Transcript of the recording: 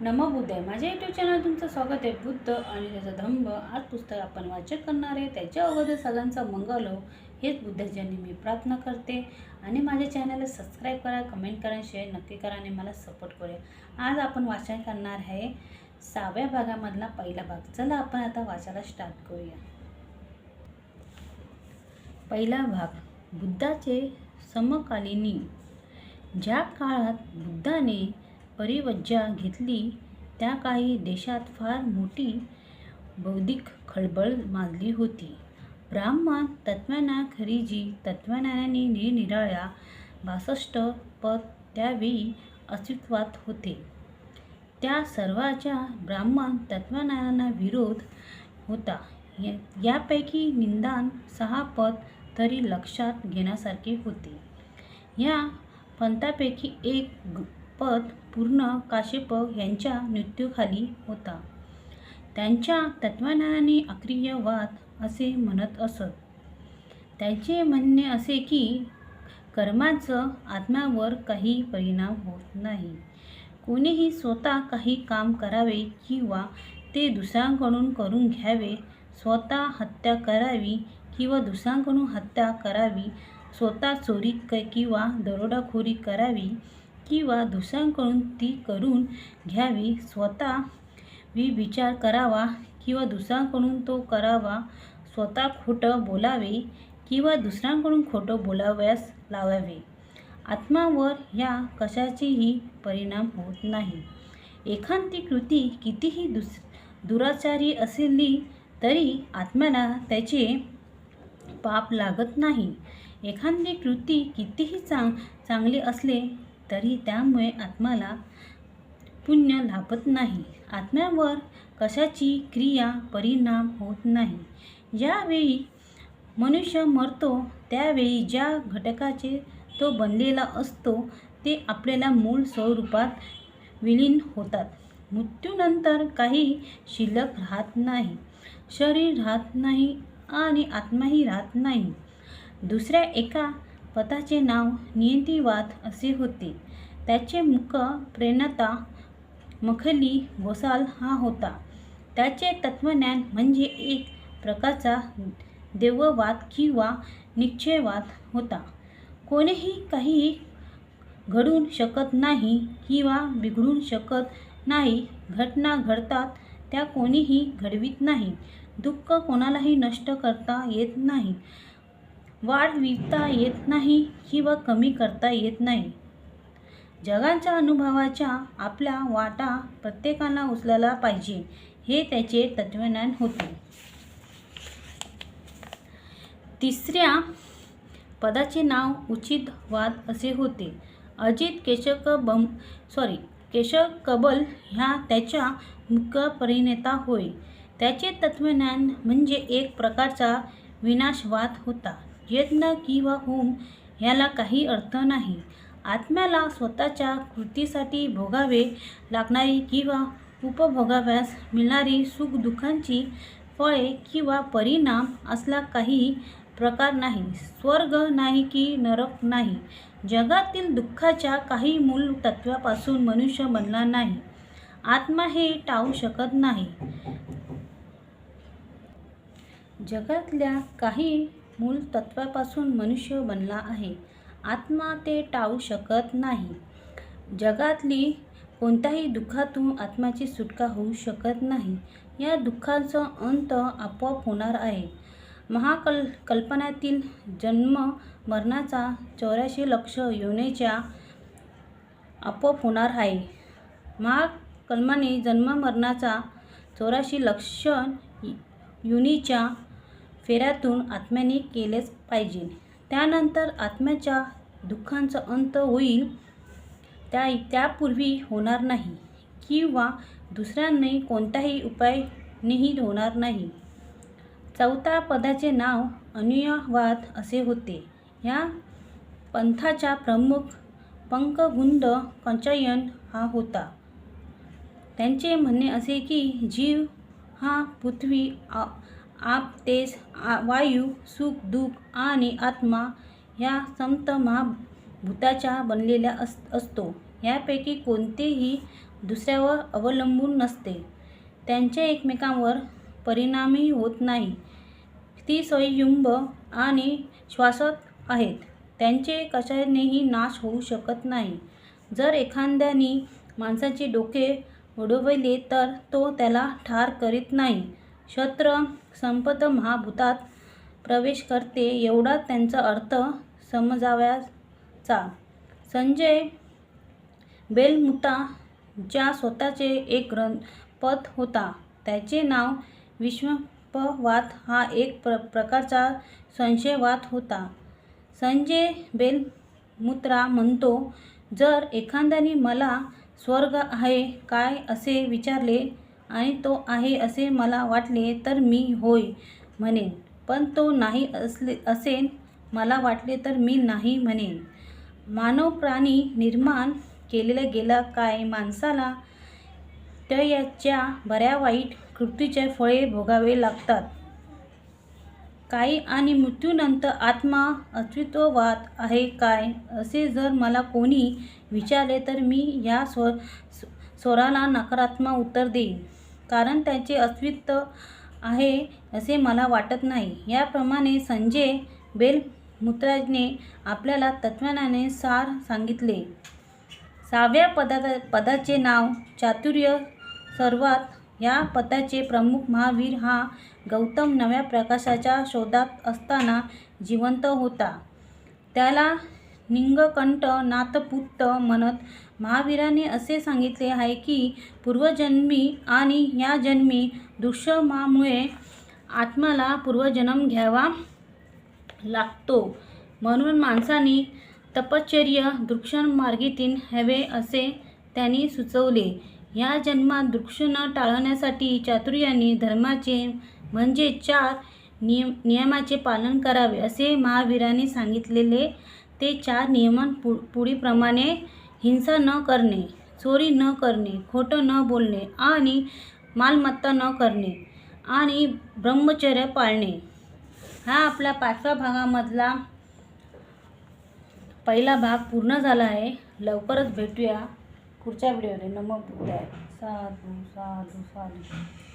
नमो बुद्धाय माझ्या YouTube channel तुमचं स्वागत आहे. बुद्ध आणि त्याचा धम्म. आज पुस्तक आपण वाचन करणार आहे. त्याच्या अगोदर सगळ्यांचा मंगल हो. हेच बुद्धाच्यानी मी प्रार्थना करते. आणि माझ्या चॅनलला सबस्क्राईब करा कमेंट करा शेअर नक्की करा आणि मला सपोर्ट करा. आज आपण वाचन करणार आहे. सहाव्या भागामधला पहिला भाग. चला आपण आता वाचायला स्टार्ट करूया. पहिला भाग. बुद्धाचे समकालीनी ज्या काळात बुद्धाने परिवज्जा घेतली त्या काही देशात फार मोठी बौद्धिक खळबळ माजली होती. ब्राह्मण तत्त्वज्ञान खरीजी तत्त्वज्ञानाने निरनिराळ्या बासष्ट पद त्यावेळी अस्तित्वात होते. त्या सर्वाच्या ब्राह्मण तत्वज्ञानांना विरोध होता. या यापैकी निदान सहा पद तरी लक्षात घेण्यासारखे होते. या पंथापैकी एक पद पूर्ण काश्यप यांच्या मृत्यूखाली होता. त्यांच्या तत्त्वज्ञानाने अक्रियवाद असे म्हणत असत. त्यांचे म्हणणे असे की कर्माचं आत्म्यावर काही परिणाम होत नाही. कोणीही स्वतः काही काम करावे किंवा ते दुसऱ्यांकडून करून घ्यावे स्वतः हत्या करावी किंवा दुसऱ्यांकडून हत्या करावी स्वतः चोरी क किंवा दरोडाखोरी करावी किंवा दुसऱ्यांकडून ती करून घ्यावी. स्वतः विचार करावा किंवा दुसऱ्यांकडून तो करावा. स्वतः खोटं बोलावे किंवा दुसऱ्यांकडून खोटं बोलावयास लावावे. आत्मावर या कशाचेही परिणाम होत नाही. एखादी कृती कितीही दुस दुराचारी असली तरी आत्म्याला त्याचे पाप लागत नाही. एखादी कृती कितीही चांग चांगली असले तरी त्यामुळे आत्म्याला पुण्य लाभत नाही. आत्म्यावर कशाची क्रिया परिणाम होत नाही? ज्यावेळी मनुष्य मरतो त्यावेळी ज्या घटकाचे तो बनलेला असतो ते आपल्याला मूळ स्वरूपात विलीन होतात. मृत्यूनंतर काही शिल्लक राहत नाही. शरीर राहत नाही आणि आत्माही राहत नाही. दुसऱ्या एका पदाचे नाव नियंतीवाद असे होते. त्याचे मुख प्रेरणता मखली गोसाल हा होता. त्याचे तत्त्वज्ञान म्हणजे एक प्रकारचा देववाद किंवा निश्चयवाद होता. कोणीही काही घडून शकत नाही किंवा बिघडून शकत नाही घटना घडतात त्या कोणीही घडवीत नाही. दुःख कोणालाही नष्ट करता येत नाही. वाढविता येत नाही किंवा कमी करता येत नाही. जगाच्या अनुभवाच्या आपल्या वाटा प्रत्येकाला उचलायला पाहिजे हे त्याचे तत्वज्ञान होते. तिसऱ्या पदाचे नाव उचित वाद असे होते. अजित केशक बम सॉरी केशव कबल ह्या त्याच्या मुख्य परिणेता होय. त्याचे तत्वज्ञान म्हणजे एक प्रकारचा विनाशवाद होता. यत्न किंवा होम ह्याला काही अर्थ नाही. आत्म्याला स्वतःच्या कृतीसाठी भोगावे लागणारी किंवा उपभोगाव्यास मिळणारी सुखदुःखांची फळे किंवा परिणाम असला काही प्रकार नाही. स्वर्ग नाही की नरक नाही. जगातील दुःखाच्या काही मूल तत्वापासून मनुष्य बनला नाही. आत्मा हे टाळू शकत नाही. जगातल्या काही मूल तत्वापासून मनुष्य बनला आहे. आत्मा ते टाळू शकत नाही. जगातली कोणत्याही दुःखातून आत्म्याची सुटका होऊ शकत नाही. या दुःखाचा अंत आपोआप होणार आहे. महाकल कल्पनातील जन्म मरणाचा चौऱ्याऐंशी लक्ष योनेच्या आपोआप होणार आहे. महाकल्माने जन्म मरणाचा चौऱ्याऐंशी लक्ष युनीच्या फेऱ्यातून आत्म्याने केलेच पाहिजे. त्यानंतर आत्म्याच्या दुःखांचा अंत होईल. त्या त्यापूर्वी होणार नाही किंवा दुसऱ्यांनी कोणताही उपायनेही होणार नाही. चौथा पदाचे नाव अनुयवाद असे होते. या पंथाचा प्रमुख पंकगुंड कंचयन हा होता. त्यांचे म्हणणे असे की जीव हा पृथ्वी आ आप तेज आ वायू सुख दुःख आणि आत्मा या समत महाभूताच्या बनलेल्या अस असतो. यापैकी कोणतेही दुसऱ्यावर अवलंबून नसते. त्यांचे एकमेकांवर परिणामही होत नाही. ती स्वयंभू आणि श्वासत आहेत. त्यांचे कशानेही नाश होऊ शकत नाही. जर एखाद्याने माणसाचे डोके उडवले तर तो त्याला ठार करीत नाही. शस्त्र संपत महाभूतात प्रवेश करते एवढा त्यांचा अर्थ समजाव्याचा. संजय बेलमुता ज्या स्वतःचे एक ग्रंथ पद होता त्याचे नाव विश्वपवाद हा एक प्र प्रकारचा संशयवाद होता. संजय बेलमुत्रा म्हणतो जर एखाद्याने मला स्वर्ग आहे काय असे विचारले आणि तो आहे असे मला वाटले तर मी होय म्हणेन. पण तो नाही असले असेन मला वाटले तर मी नाही म्हणेन. मानव प्राणी निर्माण केलेला गेला काय? माणसाला त्याच्या बऱ्या वाईट कृतीचे फळे भोगावे लागतात. काही आणि मृत्यूनंतर आत्मा अस्तित्ववाद आहे काय? असे जर मला कोणी विचारले तर मी या स्व स्वराला नकारात्मक उत्तर देईन. कारण त्याचे अस्तित्व आहे असे मला वाटत नाही. याप्रमाणे संजय बेलमुत्राने आपल्याला तत्त्वज्ञानाने सार सांगितले. सहाव्या पदा पदाचे नाव चातुर्य सर्वात. या पदाचे प्रमुख महावीर हा गौतम नव्या प्रकाशाच्या शोधात असताना जिवंत होता. त्याला निंगकंठ नाथपुत्त म्हणत महावीराने असे सांगितले आहे की पूर्वजन्मी आणि या जन्मी दुष्कर्मामुळे आत्माला पूर्वजन्म घ्यावा लागतो. म्हणून माणसाने तपश्चर्य दृक्षमार्गीतील हवे असे त्यांनी सुचवले. या जन्मात दृक्षण टाळण्यासाठी चातुर्याने धर्माचे म्हणजे चार नियम नियमाचे पालन करावे असे महावीराने सांगितलेले. ते चार नियमन पु पुढीलप्रमाणे हिंसा न करणे चोरी न करणे खोटं न बोलणे आणि मालमत्ता न करणे आणि ब्रह्मचर्य पाळणे. हा आपल्या पाचव्या भागामधला पहिला भाग पूर्ण झाला आहे. लवकरच भेटूया पुढच्या व्हिडिओने नमक साधू साधू साधू.